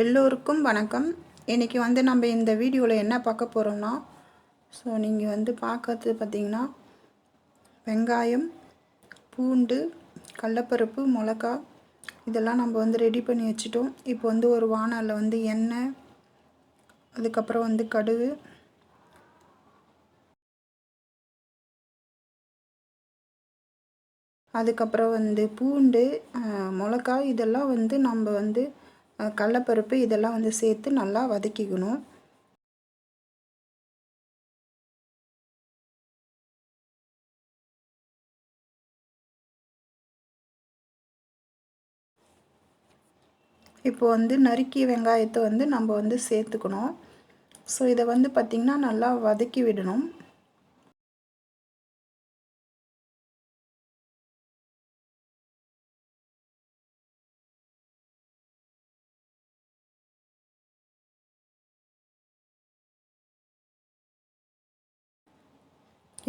எல்லோருக்கும் வணக்கம். இன்றைக்கி வந்து நம்ம இந்த வீடியோவில் என்ன பார்க்க போகிறோம்னா ஸோ நீங்கள் வந்து பார்க்கறது பார்த்திங்கன்னா வெங்காயம் பூண்டு கடலப்பருப்பு மிளகா இதெல்லாம் நம்ம வந்து ரெடி பண்ணி வச்சுட்டோம். இப்போ வந்து ஒரு வானலில் வந்து எண்ணெய் அதுக்கப்புறம் வந்து கடுகு அதுக்கப்புறம் வந்து பூண்டு மிளகா இதெல்லாம் வந்து நம்ம வந்து கடலப்பருப்பு இதெல்லாம் வந்து சேர்த்து நல்லா வதக்கிக்கணும். இப்போ வந்து நறுக்கிய வெங்காயத்தை வந்து நம்ம வந்து சேர்த்துக்கணும். ஸோ இதை வந்து பார்த்திங்கன்னா நல்லா வதக்கி விடணும்.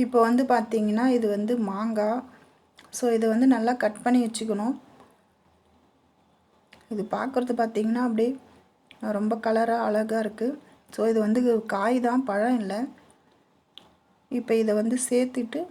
இப்போ வந்து பார்த்திங்கன்னா இது வந்து மாங்காய் ஸோ இதை வந்து நல்லா கட் பண்ணி வச்சுக்கணும். இது பார்க்குறது பார்த்திங்கன்னா அப்படியே ரொம்ப கலராக அழகாக இருக்குது ஸோ இது வந்து காய் தான் பழம் இல்லை. இப்போ இதை வந்து சேர்த்துட்டு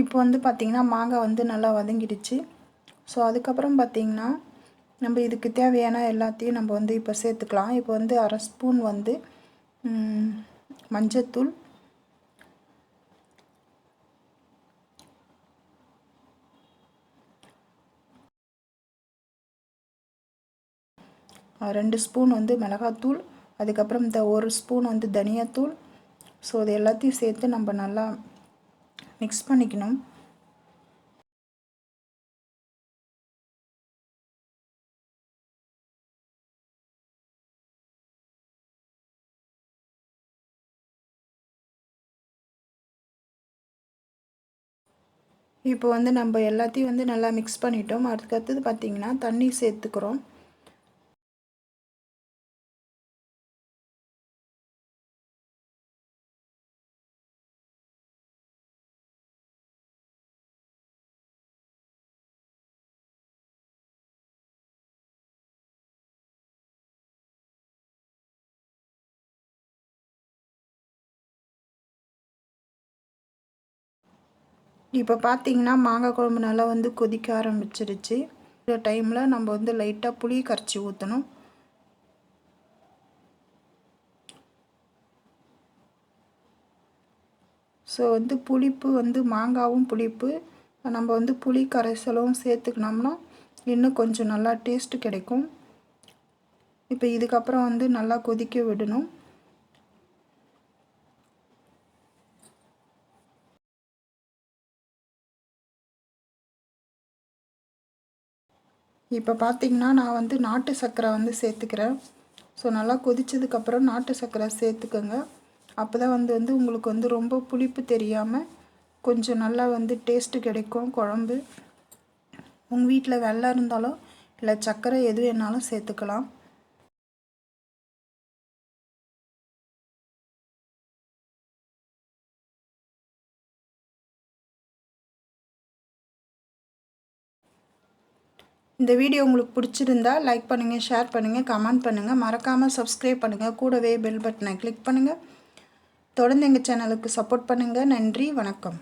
இப்போ வந்து பார்த்திங்கன்னா மாங்காய் வந்து நல்லா வதங்கிடுச்சு. ஸோ அதுக்கப்புறம் பார்த்திங்கன்னா நம்ம இதுக்கு தேவையான எல்லாத்தையும் நம்ம வந்து இப்போ சேர்த்துக்கலாம். இப்போ வந்து அரை ஸ்பூன் வந்து மஞ்சத்தூள். ரெண்டு ஸ்பூன் வந்து மிளகாத்தூள். அதுக்கப்புறம் இந்த ஒரு ஸ்பூன் வந்து தனியாத்தூள். ஸோ இது எல்லாத்தையும் சேர்த்து நம்ம நல்லா மிக்ஸ் பண்ணிக்கணும். இப்போ வந்து நம்ம எல்லாத்தையும் வந்து நல்லா மிக்ஸ் பண்ணிட்டோம். அதுக்கடுத்தது பார்த்திங்கன்னா தண்ணி சேர்த்துக்கிறோம். இப்போ பார்த்தீங்கன்னா மாங்காய் குழம்பு நல்லா வந்து கொதிக்க ஆரம்பிச்சிருச்சு. இந்த டைமில் நம்ம வந்து லைட்டாக புளி கரைச்சி ஊற்றணும் ஸோ வந்து புளிப்பு வந்து மாங்காவும் புளிப்பு. நம்ம வந்து புளி கரைசலும் சேர்த்துக்கினோம்னா இன்னும் கொஞ்சம் நல்லா டேஸ்ட்டு கிடைக்கும். இப்போ இதுக்கப்புறம் வந்து நல்லா கொதிக்க விடணும். இப்போ பார்த்திங்கன்னா நான் வந்து நாட்டு சர்க்கரை வந்து சேர்த்துக்கிறேன். ஸோ நல்லா கொதித்ததுக்கப்புறம் நாட்டு சர்க்கரை சேர்த்துக்கோங்க. அப்போ தான் வந்து வந்து உங்களுக்கு வந்து ரொம்ப புளிப்பு தெரியாமல் கொஞ்சம் நல்லா வந்து டேஸ்ட்டு கிடைக்கும் குழம்பு. உங்கள் வீட்டில் வெள்ளம் இருந்தாலும் இல்லை சர்க்கரை எது வேணாலும் சேர்த்துக்கலாம். இந்த வீடியோ உங்களுக்கு பிடிச்சிருந்தா லைக் பண்ணுங்கள் ஷேர் பண்ணுங்கள் கமெண்ட் பண்ணுங்கள் மறக்காமல் சப்ஸ்கிரைப் பண்ணுங்கள் கூடவே பெல் பட்டனை கிளிக் பண்ணுங்கள் தொடர்ந்து எங்கள் சேனலுக்கு சப்போர்ட் பண்ணுங்கள் நன்றி வணக்கம்.